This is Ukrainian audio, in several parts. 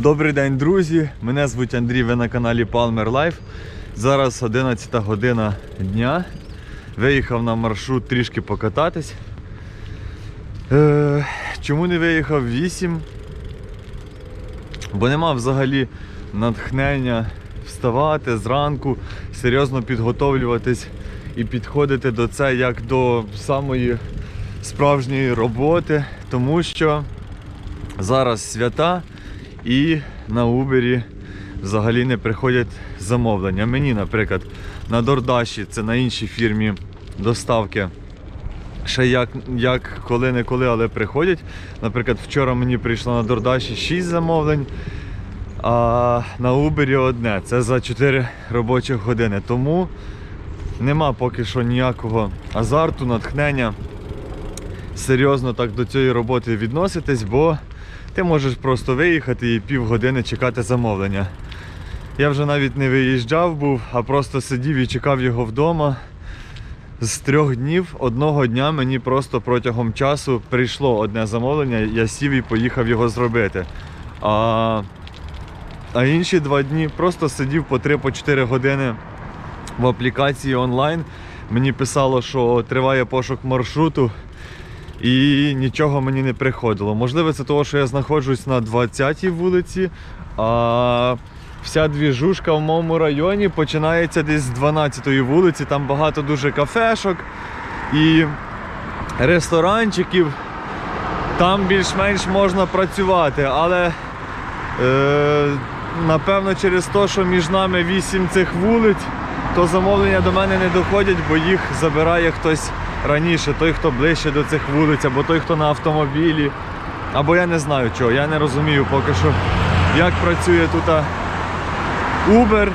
Добрий день, друзі! Мене звуть Андрій, ви на каналі Palmer Life. Зараз 11 година дня. Виїхав на маршрут трішки покататись. Е, чому не виїхав 8? Бо нема взагалі натхнення вставати зранку, серйозно підготовлюватись і підходити до це як до самої справжньої роботи, тому що зараз свята і на Uber взагалі не приходять замовлення. Мені, наприклад, на Дордаші, це на іншій фірмі доставки. Ще як, як коли-неколи, але приходять. Наприклад, вчора мені прийшло на Дордаші 6 замовлень, а на Uber одне. Це за 4 робочих години. Тому нема поки що ніякого азарту, натхнення серйозно так до цієї роботи відноситись, бо ти можеш просто виїхати і півгодини чекати замовлення. Я вже навіть не виїжджав був, а просто сидів і чекав його вдома. З трьох днів одного дня мені просто протягом часу прийшло одне замовлення, я сів і поїхав його зробити. А, а інші два дні просто сидів по 3-4 години в аплікації онлайн. Мені писало, що триває пошук маршруту і нічого мені не приходило. Можливо, це того, що я знаходжусь на 20-й вулиці, а вся двіжушка в моєму районі починається десь з 12-ї вулиці. Там багато дуже кафешок і ресторанчиків. Там більш-менш можна працювати, але е, напевно через те, що між нами 8 цих вулиць, то замовлення до мене не доходять, бо їх забирає хтось раніше, той, хто ближче до цих вулиць, або той, хто на автомобілі. Або я не знаю чого, я не розумію поки що, як працює тут Uber.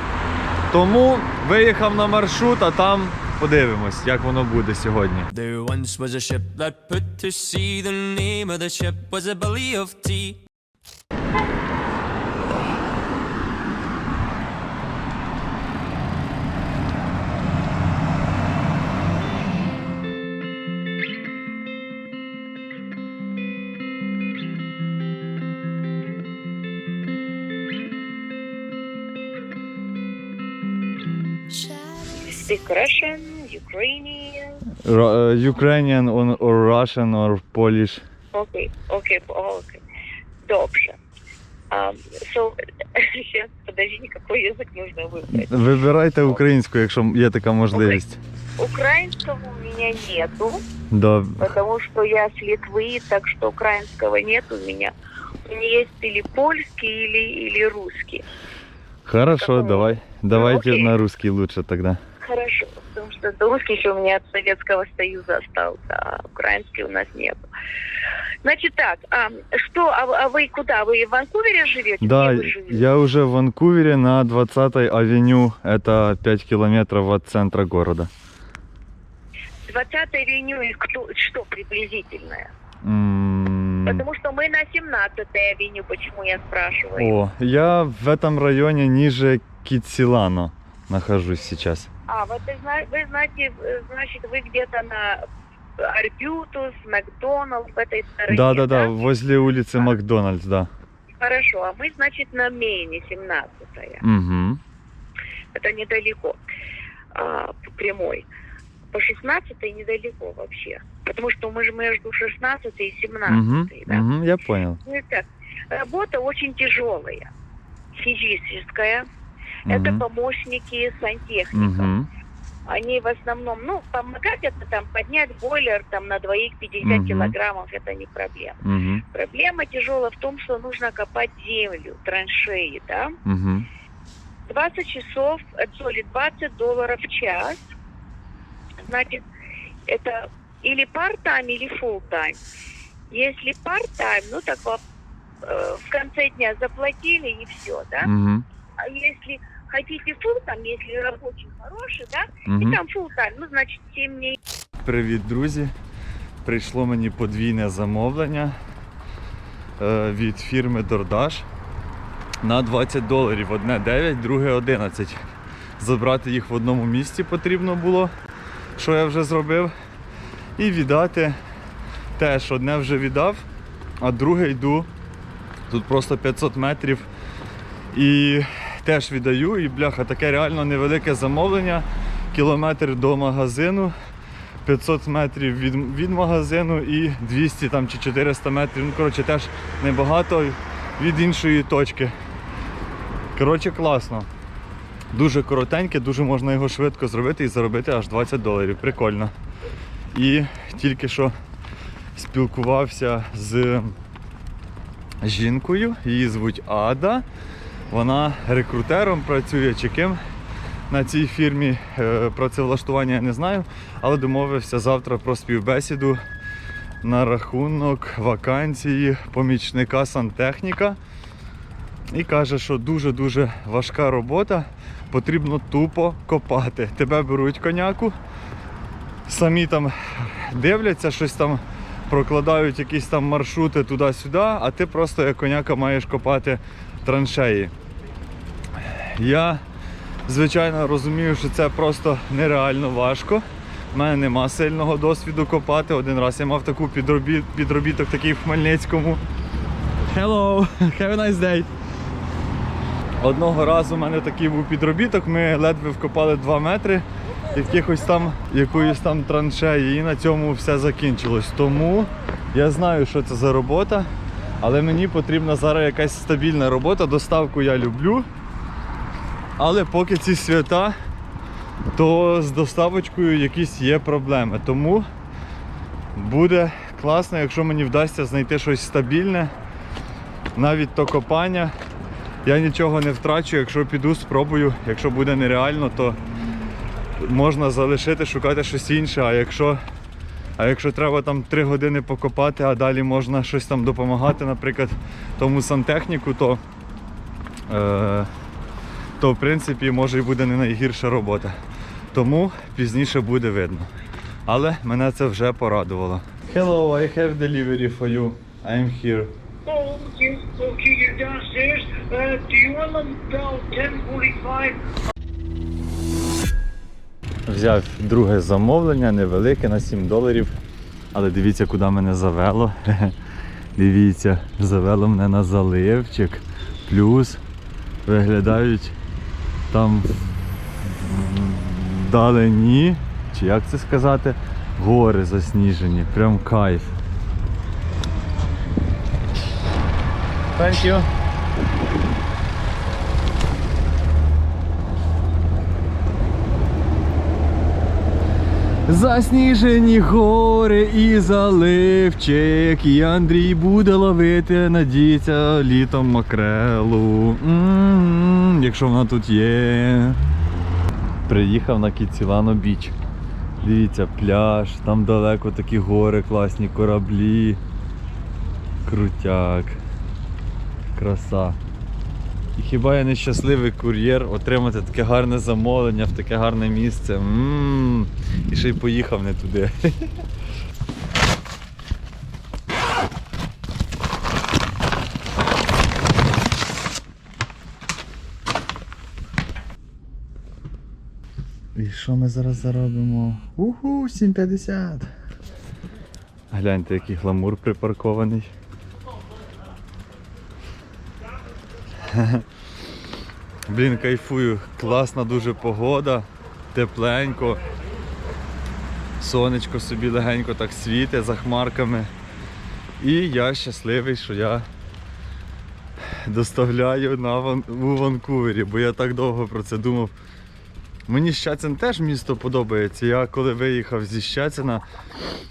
Тому виїхав на маршрут, а там подивимось, як воно буде сьогодні. of tea. speak Russian, Ukrainian. Ukrainian or Russian or Polish. Окей, окей, окей. Добре. Um, so, сейчас, подожди, какой язык нужно выбрать? Вибирайте українську, якщо є така можливість. Украинского у меня нету, Да. потому что я с Литвы, так что украинского нет у меня. У меня есть или польский, или, или русский. Хорошо, Какого? давай. Давайте окей. на русский лучше тогда. Хорошо, потому что русский еще у меня от Советского Союза остался, а украинский у нас нет. Значит так, а, что, а, а вы куда? Вы в Ванкувере живете? Да, живете? я уже в Ванкувере на 20-й авеню. Это 5 километров от центра города. 20 авеню и кто, что приблизительное? М, Потому что мы на 17 авеню, почему я спрашиваю? О, я в этом районе ниже Китсилано нахожусь сейчас. А, вот вы, зна- вы знаете, э, значит, вы где-то на Арбютус, Макдоналдс в этой стороне, Да, да, да, возле улицы Макдональдс, да. Хорошо, а мы, значит, на Мейне, 17 Угу. Это недалеко, а, по прямой. По 16 недалеко вообще. Потому что мы же между 16 и 17, Угу. да? Угу, я понял. Ну, так, работа очень тяжелая, физическая. Это Мгм. помощники сантехников. Угу. Они в основном, ну, помогать это там, поднять бойлер там на двоих 50 Мгм. килограммов, это не проблема. Угу. Проблема тяжелая в том, что нужно копать землю, траншеи, да. Угу. 20 часов, э, sorry, 20 долларов в час. Значит, это или part-time, или full-time. Если part-time, ну так э, в конце дня заплатили и все, да. Угу. А если хотите full-time, если рабочий хороший, да, Угу. и там full-time, ну значит 7 дней. Привіт, друзі! Прийшло мені подвійне замовлення е, від фірми DoorDash на 20 доларів. Одне 9, друге 11. Забрати їх в одному місці потрібно було, що я вже зробив. І віддати теж одне вже віддав, а друге йду Тут просто 500 метрів. І теж віддаю. І бляха, таке реально невелике замовлення. Кілометр до магазину, 500 метрів від, від магазину і 200 там, чи 400 метрів. Ну, коротше, теж небагато від іншої точки. Коротше, класно. Дуже коротеньке, дуже можна його швидко зробити і заробити аж 20 доларів. Прикольно. І тільки що спілкувався з жінкою, її звуть Ада. Вона рекрутером працює чи ким на цій фірмі. Е, Працевлаштування я не знаю, але домовився завтра про співбесіду на рахунок вакансії помічника сантехніка. І каже, що дуже-дуже важка робота, потрібно тупо копати. Тебе беруть коняку, самі там дивляться, щось там прокладають якісь там маршрути туди-сюди, а ти просто як коняка маєш копати траншеї. Я, звичайно, розумію, що це просто нереально важко. У мене нема сильного досвіду копати. Один раз я мав таку підробі... підробіток такий в Хмельницькому. Hello, have a nice day. Одного разу у мене такий був підробіток, ми ледве вкопали 2 метри якихось там якоїсь там траншеї, і на цьому все закінчилось. Тому я знаю, що це за робота, але мені потрібна зараз якась стабільна робота. Доставку я люблю. Але поки ці свята, то з доставочкою якісь є проблеми. Тому буде класно, якщо мені вдасться знайти щось стабільне, навіть то копання. Я нічого не втрачу, якщо піду, спробую. Якщо буде нереально, то можна залишити, шукати щось інше. А якщо, а якщо треба там 3 години покопати, а далі можна щось там допомагати, наприклад, тому сантехніку, то, е, то в принципі може і буде не найгірша робота. Тому пізніше буде видно. Але мене це вже порадувало. Hello, I have delivery for you. I'm here. Oh, okay, okay, you're downstairs. Uh, do you want down 1045? Взяв друге замовлення, невелике на 7 доларів. Але дивіться, куди мене завело. Дивіться, завело мене на заливчик. Плюс виглядають там вдалині, чи як це сказати, гори засніжені. Прям кайф. Thank you. Засніжені гори і заливчик, і Андрій буде ловити, надіється, літом макрелу. М, Якщо вона тут є. Приїхав на Кіцілано біч. Дивіться, пляж, там далеко такі гори, класні кораблі. Крутяк. Краса. І хіба я не щасливий кур'єр отримати таке гарне замовлення в таке гарне місце. м І ще й поїхав не туди. І що ми зараз заробимо? Уху, 7,50. Гляньте, який гламур припаркований. Блін, кайфую. Класна дуже погода, тепленько. Сонечко собі легенько так світить за хмарками. І я щасливий, що я доставляю на Ван... у Ванкувері, бо я так довго про це думав. Мені Щецин теж місто подобається. Я коли виїхав зі Щецина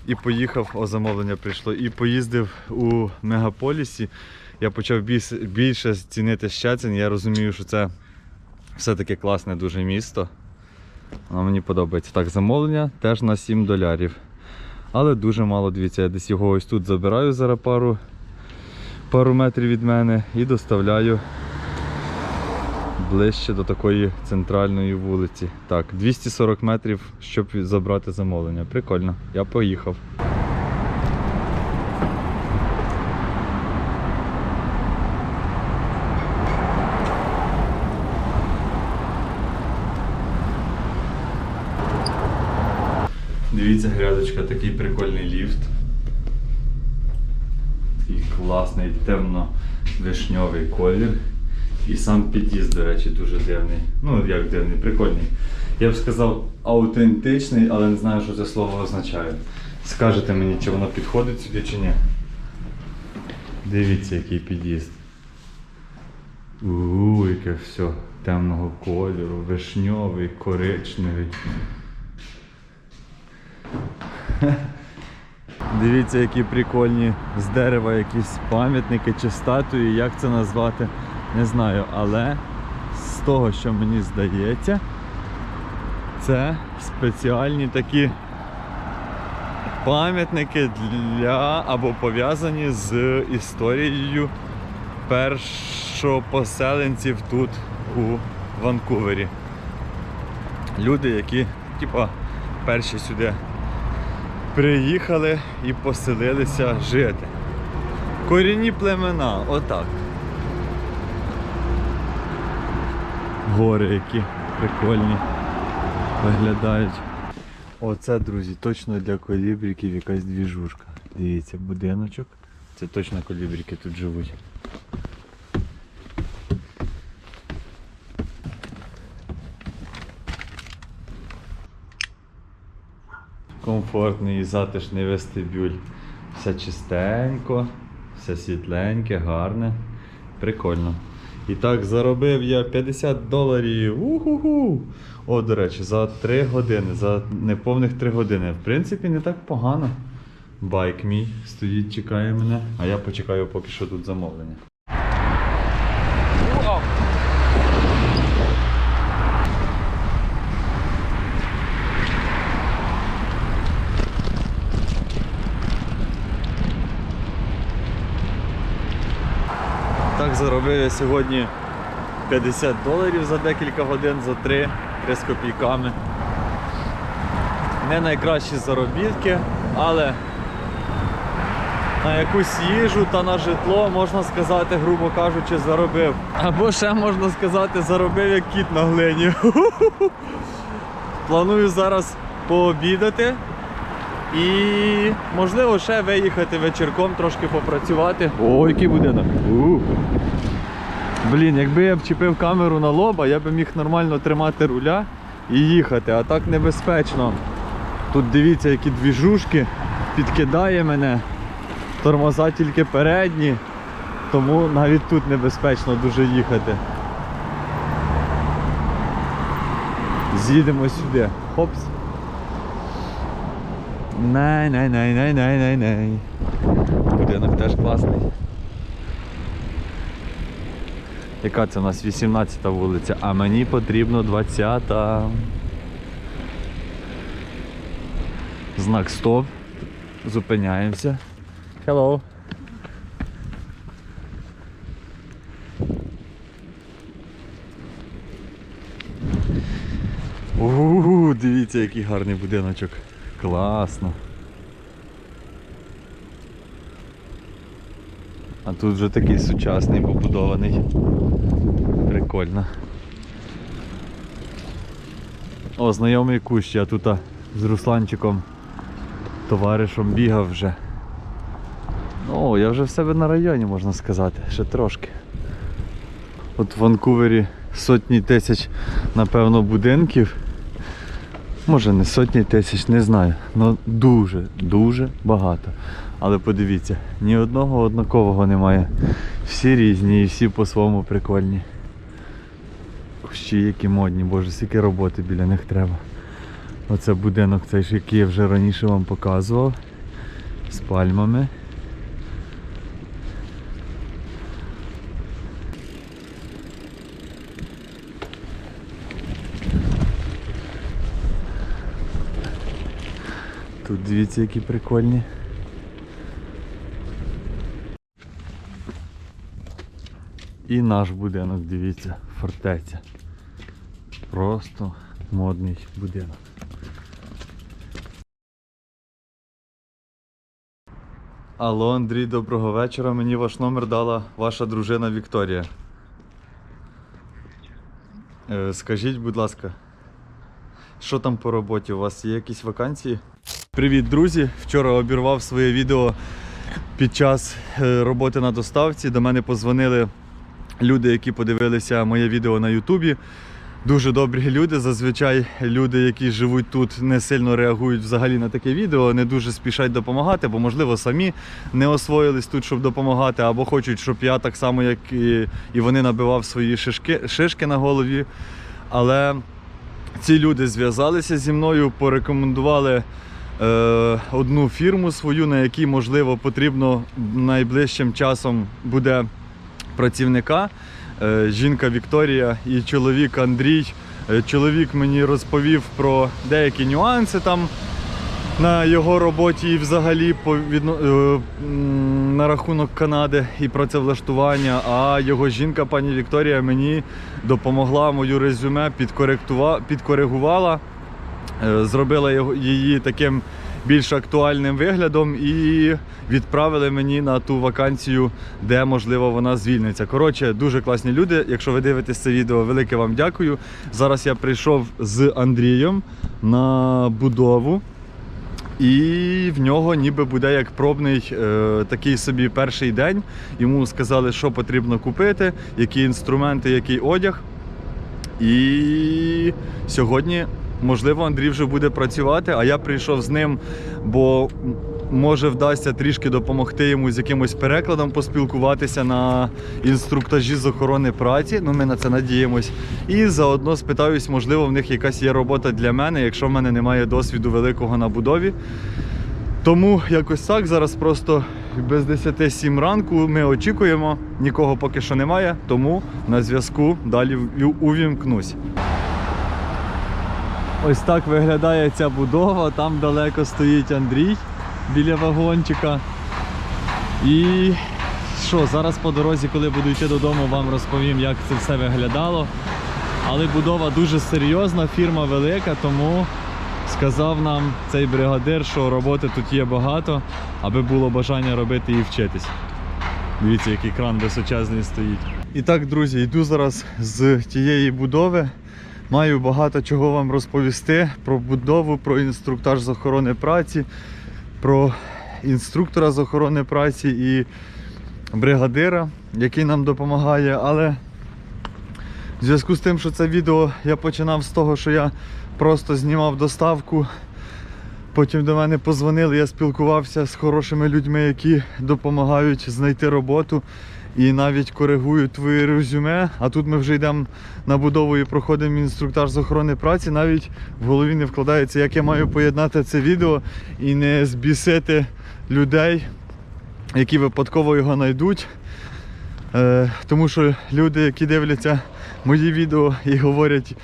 і поїхав, о, замовлення прийшло, і поїздив у мегаполісі, я почав більше цінити Щецин. Я розумію, що це все-таки класне дуже місто. Воно мені подобається. Так, замовлення теж на 7 долярів. Але дуже мало, дивіться, я десь його ось тут забираю зараз пару, пару метрів від мене і доставляю ближче до такої центральної вулиці. Так, 240 метрів, щоб забрати замовлення. Прикольно, я поїхав. Дивіться, такий прикольний ліфт. Такий класний, темно, вишньовий колір. І сам під'їзд, до речі, дуже дивний. Ну, як дивний, прикольний. Я б сказав аутентичний, але не знаю, що це слово означає. Скажете мені, чи воно підходить сюди, чи ні. Дивіться, який під'їзд. Ууу, яке все темного кольору, вишньовий, коричневий. Дивіться, які прикольні з дерева якісь пам'ятники чи статуї, як це назвати, не знаю. Але з того, що мені здається, це спеціальні такі пам'ятники для або пов'язані з історією першопоселенців тут у Ванкувері. Люди, які типа перші сюди приїхали і поселилися жити. Корінні племена, отак. Гори які прикольні виглядають. Оце, друзі, точно для колібріків якась двіжушка. Дивіться, будиночок. Це точно колібріки тут живуть. Комфортний і затишний вестибюль. Все чистенько, все світленьке, гарне. Прикольно. І так, заробив я 50 доларів. Уху-ху! О, до речі, за 3 години, за неповних 3 години. В принципі, не так погано. Байк мій стоїть, чекає мене, а я почекаю поки що тут замовлення. Заробив я сьогодні 50 доларів за декілька годин, за 3, 3 з копійками. Не найкращі заробітки, але на якусь їжу та на житло, можна сказати, грубо кажучи, заробив. Або ще можна сказати, заробив як кіт на глині. Планую зараз пообідати і можливо ще виїхати вечірком, трошки попрацювати. О, який будинок. Блін, якби я вчепив камеру на лоба, я би міг нормально тримати руля і їхати, а так небезпечно. Тут дивіться, які двіжушки, підкидає мене. Тормоза тільки передні, тому навіть тут небезпечно дуже їхати. З'їдемо сюди. Хопс. Най, най, най, най, най, най, най. Будинок теж класний. Яка це у нас 18 вулиця, а мені потрібно 20. Знак стоп. Зупиняємося. Hello. Ууу, дивіться, який гарний будиночок. Класно. А тут вже такий сучасний побудований. Прикольно. О, знайомий кущ, я тут з Русланчиком, товаришем бігав вже. Ну, я вже в себе на районі, можна сказати, ще трошки. От в Ванкувері сотні тисяч, напевно, будинків. Може не сотні тисяч, не знаю. але дуже, дуже багато. Але подивіться, ні одного однакового немає. Всі різні і всі по-своєму прикольні. Кущі які модні, боже, скільки роботи біля них треба. Оце будинок, цей який я вже раніше вам показував. З пальмами. Тут дивіться, які прикольні. І наш будинок, дивіться, фортеця. Просто модний будинок. Алло, Андрій, доброго вечора. Мені ваш номер дала ваша дружина Вікторія. Е, Скажіть, будь ласка, що там по роботі? У вас є якісь вакансії? Привіт, друзі! Вчора обірвав своє відео під час е, роботи на доставці. До мене позвонили люди, які подивилися моє відео на Ютубі. Дуже добрі люди. Зазвичай люди, які живуть тут, не сильно реагують взагалі на таке відео, не дуже спішать допомагати, бо, можливо, самі не освоїлись тут, щоб допомагати, або хочуть, щоб я так само, як і, і вони набивав свої шишки, шишки на голові. Але ці люди зв'язалися зі мною, порекомендували е, одну фірму свою, на якій, можливо, потрібно найближчим часом буде працівника. Е, жінка Вікторія і чоловік Андрій. Е, Чоловік мені розповів про деякі нюанси там на його роботі і взагалі по відно- е, на рахунок Канади і працевлаштування. А його жінка, пані Вікторія, мені допомогла мою резюме, підкоректува- підкоригувала, зробила її таким більш актуальним виглядом і відправили мені на ту вакансію, де можливо вона звільниться. Коротше, дуже класні люди. Якщо ви дивитесь це відео, велике вам дякую. Зараз я прийшов з Андрієм на будову. І в нього ніби буде як пробний е, такий собі перший день. Йому сказали, що потрібно купити, які інструменти, який одяг. І сьогодні, можливо, Андрій вже буде працювати, а я прийшов з ним, бо може вдасться трішки допомогти йому з якимось перекладом, поспілкуватися на інструктажі з охорони праці. Ну, ми на це надіємось. І заодно спитаюсь, можливо, в них якась є робота для мене, якщо в мене немає досвіду великого на будові. Тому якось так. Зараз просто без 10-7 ранку ми очікуємо. Нікого поки що немає, тому на зв'язку далі увімкнусь. Ось так виглядає ця будова. Там далеко стоїть Андрій біля вагончика. І що, зараз по дорозі, коли буду йти додому, вам розповім, як це все виглядало. Але будова дуже серйозна, фірма велика, тому сказав нам цей бригадир, що роботи тут є багато, аби було бажання робити і вчитись. Дивіться, який кран височезний стоїть. І так, друзі, йду зараз з тієї будови. Маю багато чого вам розповісти про будову, про інструктаж з охорони праці, про інструктора з охорони праці і бригадира, який нам допомагає. Але в зв'язку з тим, що це відео я починав з того, що я просто знімав доставку. Потім до мене позвонили, я спілкувався з хорошими людьми, які допомагають знайти роботу і навіть коригують твоє резюме. А тут ми вже йдемо на будову і проходимо інструктаж з охорони праці. Навіть в голові не вкладається, як я маю поєднати це відео і не збісити людей, які випадково його знайдуть. Е, тому що люди, які дивляться мої відео і говорять,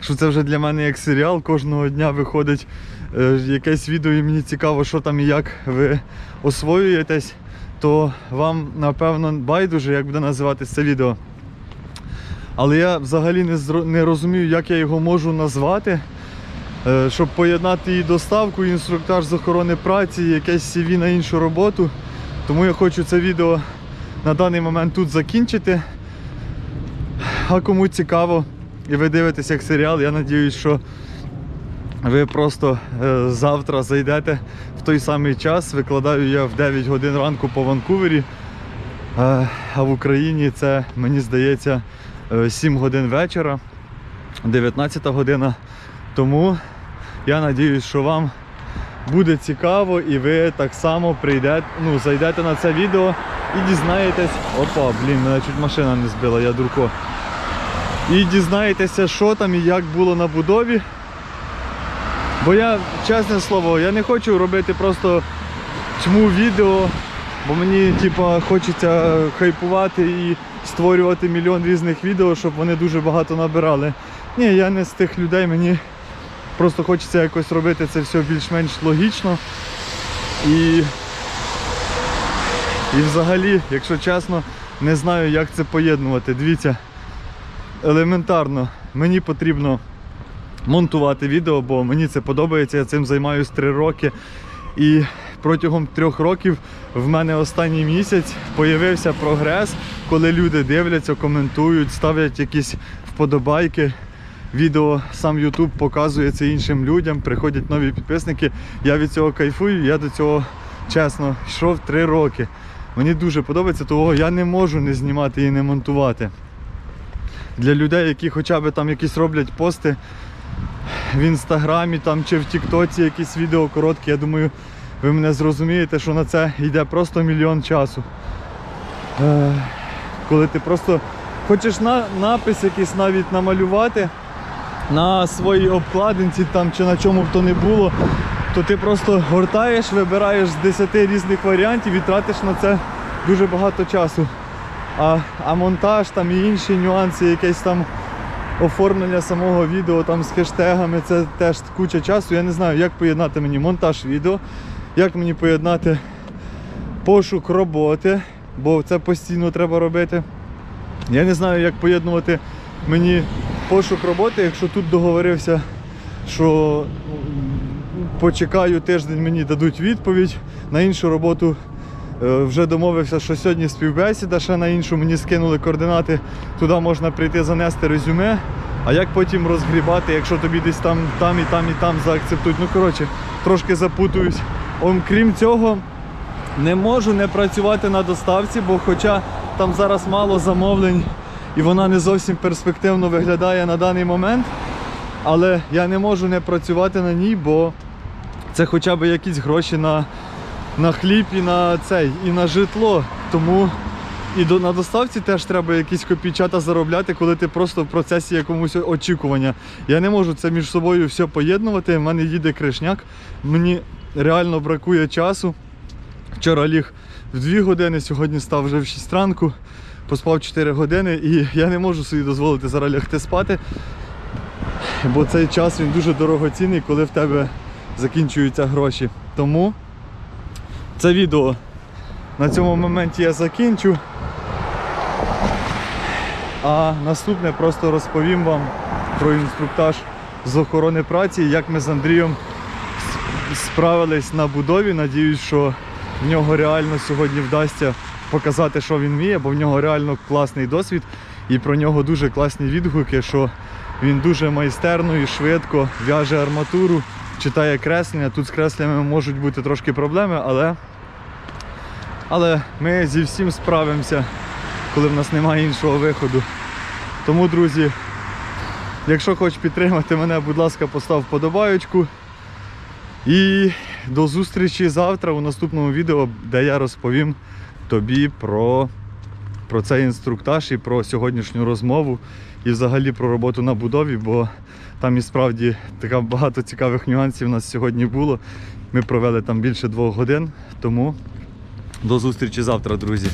що це вже для мене як серіал, кожного дня виходить е, якесь відео, і мені цікаво, що там і як ви освоюєтесь, то вам напевно байдуже, як буде називатися це відео. Але я взагалі не, не розумію, як я його можу назвати, е, щоб поєднати і доставку, і інструктаж з охорони праці, і якесь CV на іншу роботу. Тому я хочу це відео на даний момент тут закінчити. А кому цікаво і ви дивитесь як серіал, я сподіваюся, що ви просто е, завтра зайдете той самий час. Викладаю я в 9 годин ранку по Ванкувері. Е, а в Україні це, мені здається, е, 7 годин вечора, 19 година. Тому я сподіваюся, що вам буде цікаво і ви так само прийдете, ну, зайдете на це відео і дізнаєтесь. Опа, блін, мене чуть машина не збила, я дурко. І дізнаєтеся, що там і як було на будові. Бо я, чесне слово, я не хочу робити просто чму відео, бо мені типа, хочеться хайпувати і створювати мільйон різних відео, щоб вони дуже багато набирали. Ні, я не з тих людей, мені просто хочеться якось робити це все більш-менш логічно. І, і взагалі, якщо чесно, не знаю, як це поєднувати. Дивіться, елементарно, мені потрібно монтувати відео, бо мені це подобається. Я цим займаюся три роки. І протягом трьох років в мене останній місяць появився прогрес, коли люди дивляться, коментують, ставлять якісь вподобайки. Відео сам YouTube показує це іншим людям, приходять нові підписники. Я від цього кайфую, я до цього чесно, йшов 3 роки. Мені дуже подобається, того я не можу не знімати і не монтувати. Для людей, які хоча б там якісь роблять пости в інстаграмі там, чи в Тіктоці якісь відео короткі, я думаю, ви мене зрозумієте, що на це йде просто мільйон часу. Е, коли ти просто хочеш на, напис якийсь навіть намалювати на своїй обкладинці там, чи на чому б то не було, то ти просто гортаєш, вибираєш з 10 різних варіантів і тратиш на це дуже багато часу. А, а монтаж там і інші нюанси, якесь там оформлення самого відео там з хештегами, це теж куча часу. Я не знаю, як поєднати мені монтаж відео, як мені поєднати пошук роботи, бо це постійно треба робити. Я не знаю, як поєднувати мені пошук роботи, якщо тут договорився, що почекаю тиждень, мені дадуть відповідь. На іншу роботу вже домовився, що сьогодні співбесіда, ще на іншу мені скинули координати. Туди можна прийти занести резюме. А як потім розгрібати, якщо тобі десь там, там і там і там заакцептують. Ну коротше, трошки запутуюсь. Окрім цього, не можу не працювати на доставці, бо хоча там зараз мало замовлень і вона не зовсім перспективно виглядає на даний момент. Але я не можу не працювати на ній, бо це хоча б якісь гроші на, на хліб і на цей, і на житло. Тому і до, на доставці теж треба якісь копійчата заробляти, коли ти просто в процесі якомусь очікування. Я не можу це між собою все поєднувати. У мене їде кришняк, мені реально бракує часу. Вчора ліг в 2 години, сьогодні став вже в 6 ранку, поспав 4 години і я не можу собі дозволити зараз лягти спати, бо цей час він дуже дорогоцінний, коли в тебе закінчуються гроші. Тому це відео на цьому моменті я закінчу. А наступне просто розповім вам про інструктаж з охорони праці, як ми з Андрієм справились на будові. Надіюсь, що в нього реально сьогодні вдасться показати, що він вміє, бо в нього реально класний досвід і про нього дуже класні відгуки, що він дуже майстерно і швидко в'яже арматуру, читає креслення. Тут з кресленнями можуть бути трошки проблеми, але, але ми зі всім справимося, коли в нас немає іншого виходу. Тому, друзі, якщо хочеш підтримати мене, будь ласка, постав вподобаючку. І до зустрічі завтра у наступному відео, де я розповім тобі про, про цей інструктаж і про сьогоднішню розмову, і взагалі про роботу на будові, бо там і справді така багато цікавих нюансів у нас сьогодні було. Ми провели там більше двох годин, тому до зустрічі завтра, друзі.